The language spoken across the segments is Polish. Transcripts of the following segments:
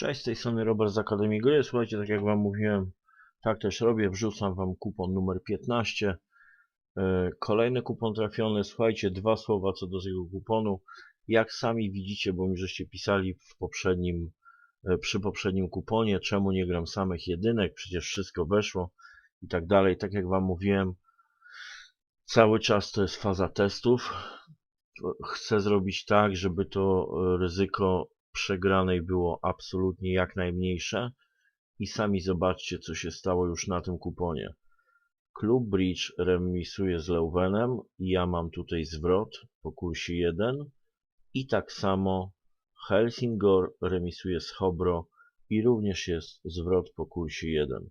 Cześć, z tej strony Robert z Akademii Gry. Słuchajcie, tak jak Wam mówiłem, tak też robię. Wrzucam Wam kupon numer 15. E, kolejny kupon trafiony. Słuchajcie, dwa słowa co do tego kuponu. Jak sami widzicie, bo mi żeście pisali w poprzednim, e, przy poprzednim kuponie, czemu nie gram samych jedynek, przecież wszystko weszło i tak dalej. Tak jak Wam mówiłem, cały czas to jest faza testów. Chcę zrobić tak, żeby to e, ryzyko przegranej było absolutnie jak najmniejsze i sami zobaczcie co się stało już na tym kuponie. Klub Bridge remisuje z Leuvenem i ja mam tutaj zwrot po kursie 1 i tak samo Helsingor remisuje z Hobro i również jest zwrot po kursie 1.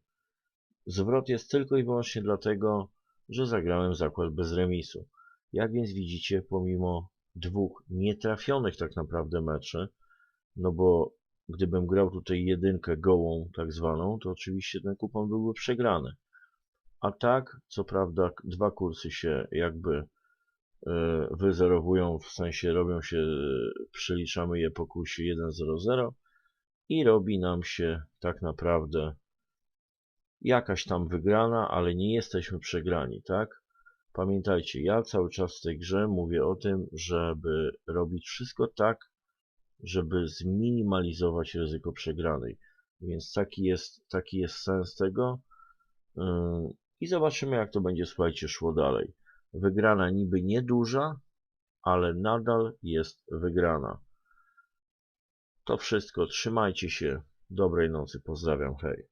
Zwrot jest tylko i wyłącznie dlatego, że zagrałem zakład bez remisu. Jak więc widzicie, pomimo dwóch nietrafionych tak naprawdę meczy, no bo gdybym grał tutaj jedynkę gołą tak zwaną, to oczywiście ten kupon byłby przegrany. A tak, co prawda, dwa kursy się jakby e, wyzerowują, w sensie robią się, przeliczamy je po kursie 1.00 i robi nam się tak naprawdę jakaś tam wygrana, ale nie jesteśmy przegrani, tak? Pamiętajcie, ja cały czas w tej grze mówię o tym, żeby robić wszystko tak, żeby zminimalizować ryzyko przegranej. Więc taki jest, taki jest sens tego. Yy, I zobaczymy, jak to będzie, słuchajcie, szło dalej. Wygrana niby nieduża, ale nadal jest wygrana. To wszystko. Trzymajcie się. Dobrej nocy. Pozdrawiam. Hej.